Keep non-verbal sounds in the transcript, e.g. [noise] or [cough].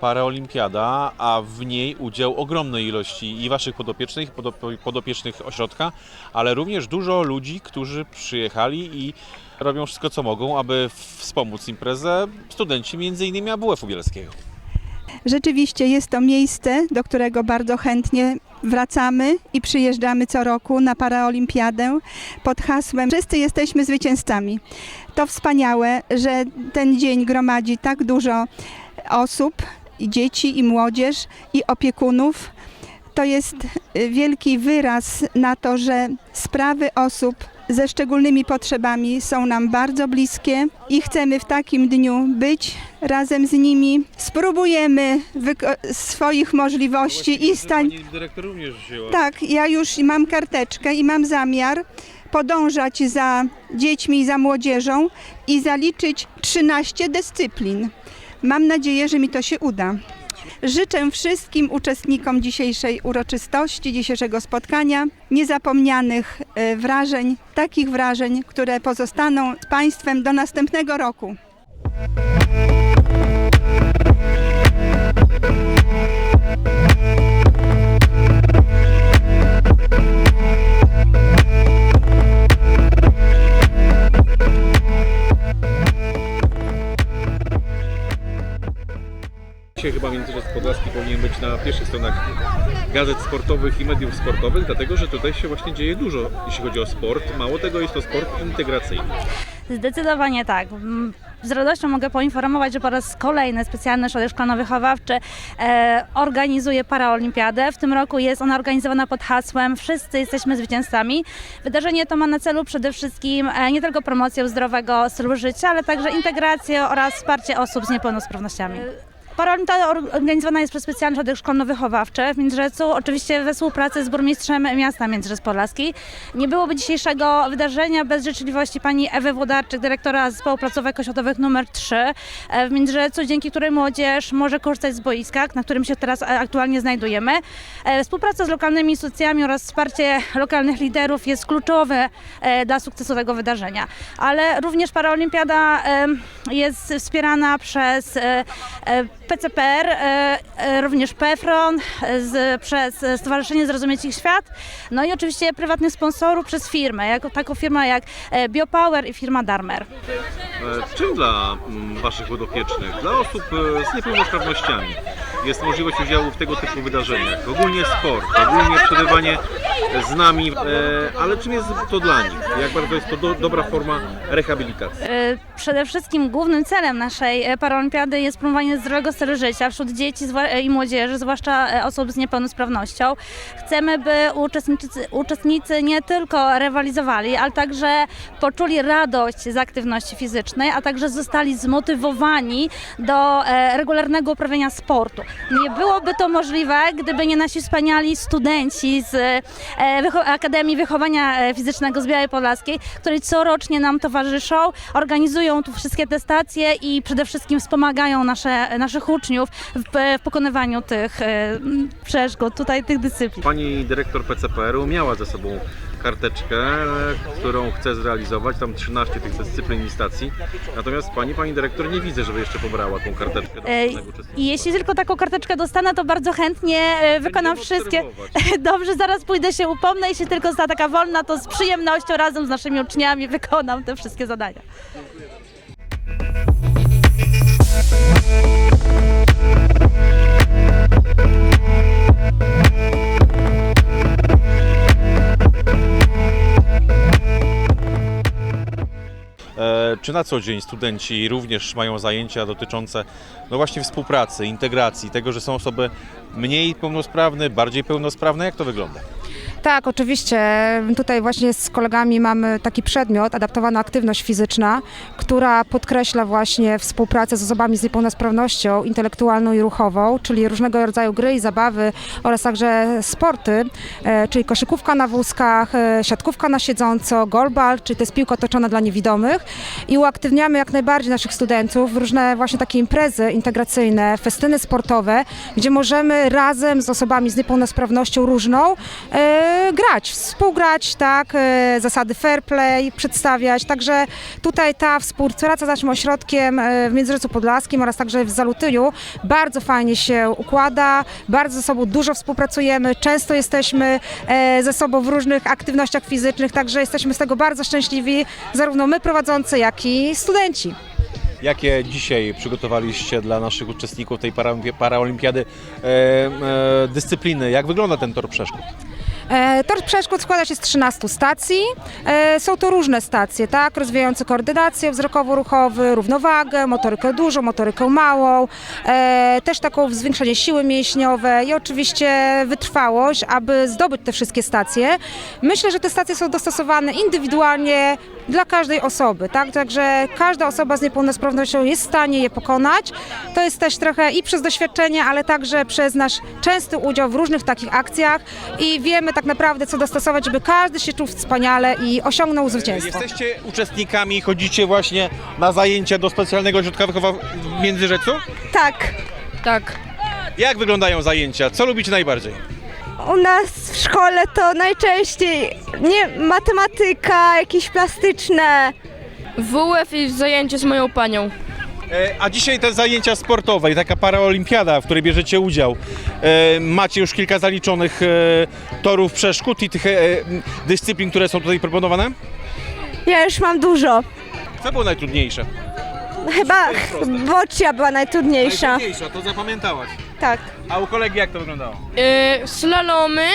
paraolimpiada, a w niej udział ogromnej ilości i waszych podopiecznych, podopiecznych ośrodka, ale również dużo ludzi, którzy przyjechali i robią wszystko co mogą, aby wspomóc imprezę studenci m.in. AWF-u Bielskiego. Rzeczywiście jest to miejsce, do którego bardzo chętnie wracamy i przyjeżdżamy co roku na Paraolimpiadę pod hasłem Wszyscy jesteśmy zwycięzcami. To wspaniałe, że ten dzień gromadzi tak dużo osób, i dzieci, i młodzież, i opiekunów. To jest y, wielki wyraz na to, że sprawy osób ze szczególnymi potrzebami są nam bardzo bliskie i chcemy w takim dniu być razem z nimi. Spróbujemy swoich możliwości i stań. Tak, ja już mam karteczkę i mam zamiar podążać za dziećmi i za młodzieżą i zaliczyć 13 dyscyplin. Mam nadzieję, że mi to się uda. Życzę wszystkim uczestnikom dzisiejszej uroczystości, dzisiejszego spotkania niezapomnianych e, wrażeń, takich wrażeń, które pozostaną z Państwem do następnego roku. Dzisiaj chyba Międzyrzec Podlaski powinien być na pierwszych stronach gazet sportowych i mediów sportowych, dlatego że tutaj się właśnie dzieje dużo, jeśli chodzi o sport. Mało tego, jest to sport integracyjny. Zdecydowanie tak. Mm, Z radością mogę poinformować, że po raz kolejny specjalny ośrodek szkolno-wychowawczy e, organizuje paraolimpiadę. W tym roku jest ona organizowana pod hasłem Wszyscy jesteśmy zwycięzcami. Wydarzenie to ma na celu przede wszystkim e, nie tylko promocję zdrowego stylu życia, ale także integrację oraz wsparcie osób z niepełnosprawnościami. Paraolimpiada organizowana jest przez specjalny ośrodek szkolno-wychowawczy w Międzyrzeczu, oczywiście we współpracy z burmistrzem miasta Międzyrzec Podlaski. Nie byłoby dzisiejszego wydarzenia bez życzliwości pani Ewy Włodarczyk, dyrektora zespołu placówek oświatowych numer 3 e, w Międzyrzeczu, dzięki której młodzież może korzystać z boiska, na którym się teraz e, aktualnie znajdujemy. E, Współpraca z lokalnymi instytucjami oraz wsparcie lokalnych liderów jest kluczowe dla sukcesu tego wydarzenia. Ale również Paraolimpiada em, jest wspierana przez PCPR, e, e, również PFRON, e, z, przez Stowarzyszenie Zrozumieć Ich Świat, no i oczywiście prywatnych sponsorów przez firmę, jako, taką firmę jak Biopower i firma Darmer. Czym dla mm, Waszych podopiecznych, dla osób z niepełnosprawnościami jest możliwość udziału w tego typu wydarzeniach? Ogólnie sport, ogólnie przebywanie z nami, e, ale czym jest to dla nich? Jak bardzo jest to do, dobra forma rehabilitacji? E, Przede wszystkim głównym celem naszej e, paraolimpiady jest promowanie zdrowego stylu życia wśród dzieci i młodzieży, zwłaszcza osób z niepełnosprawnością. Chcemy, by uczestnicy, uczestnicy nie tylko rywalizowali, ale także poczuli radość z aktywności fizycznej, a także zostali zmotywowani do regularnego uprawiania sportu. Nie byłoby to możliwe, gdyby nie nasi wspaniali studenci z e, Akademii Wychowania e, Fizycznego z Białej Podlaskiej, którzy corocznie nam towarzyszą, organizują tu wszystkie te stacje i przede wszystkim wspomagają nasze, naszych uczniów w, w pokonywaniu tych e, przeszkód, tutaj tych dyscyplin. Pani dyrektor PCPR-u miała ze sobą karteczkę, którą chce zrealizować, tam 13 tych dyscyplin i stacji. Natomiast pani, pani dyrektor nie widzę, żeby jeszcze pobrała tą karteczkę do E. I jeśli tylko taką karteczkę dostanę, to bardzo chętnie e, wykonam wszystkie. [laughs] Dobrze, zaraz pójdę się upomnę. Jeśli tylko została taka wolna, to z przyjemnością razem z naszymi uczniami wykonam te wszystkie zadania. Czy na co dzień studenci również mają zajęcia dotyczące no właśnie współpracy, integracji, tego, że są osoby mniej pełnosprawne, bardziej pełnosprawne? Jak to wygląda? Tak, oczywiście. Tutaj właśnie z kolegami mamy taki przedmiot, adaptowana aktywność fizyczna, która podkreśla właśnie współpracę z osobami z niepełnosprawnością intelektualną i ruchową, czyli różnego rodzaju gry i zabawy oraz także sporty, e, czyli koszykówka na wózkach, e, siatkówka na siedząco, golbal, czyli to jest piłka toczona dla niewidomych i uaktywniamy jak najbardziej naszych studentów w różne właśnie takie imprezy integracyjne, festyny sportowe, gdzie możemy razem z osobami z niepełnosprawnością różną e, grać, współgrać, tak, e, zasady fair play przedstawiać, także tutaj ta współpraca z naszym ośrodkiem e, w Międzyrzeczu Podlaskim oraz także w Zalutyju bardzo fajnie się układa, bardzo ze sobą dużo współpracujemy, często jesteśmy e, ze sobą w różnych aktywnościach fizycznych, także jesteśmy z tego bardzo szczęśliwi, zarówno my prowadzący, jak i studenci. Jakie dzisiaj przygotowaliście dla naszych uczestników tej para, paraolimpiady e, e, dyscypliny? Jak wygląda ten tor przeszkód? E, Tor przeszkód składa się z 13 stacji. E, Są to różne stacje, tak? Rozwijające koordynację wzrokowo-ruchową, równowagę, motorykę dużą, motorykę małą, e, też taką zwiększenie siły mięśniowej i oczywiście wytrwałość, aby zdobyć te wszystkie stacje. Myślę, że te stacje są dostosowane indywidualnie dla każdej osoby, tak? Także każda osoba z niepełnosprawnością jest w stanie je pokonać. To jest też trochę i przez doświadczenie, ale także przez nasz częsty udział w różnych takich akcjach i wiemy tak naprawdę, co dostosować, żeby każdy się czuł wspaniale i osiągnął zwycięstwo. Jesteście uczestnikami, chodzicie właśnie na zajęcia do specjalnego ośrodka wychowa w Międzyrzecu? Tak. Tak. Jak wyglądają zajęcia? Co lubicie najbardziej? U nas w szkole to najczęściej nie matematyka, jakieś plastyczne. WF i zajęcie z moją panią. E, A dzisiaj te zajęcia sportowe i taka paraolimpiada, w której bierzecie udział. E, Macie już kilka zaliczonych e, torów przeszkód i tych e, dyscyplin, które są tutaj proponowane? Ja już mam dużo. Co było najtrudniejsze? Chyba bocia była najtrudniejsza. Najtrudniejsza, to zapamiętałaś. Tak. A u kolegi jak to wyglądało? Yy, slalomy,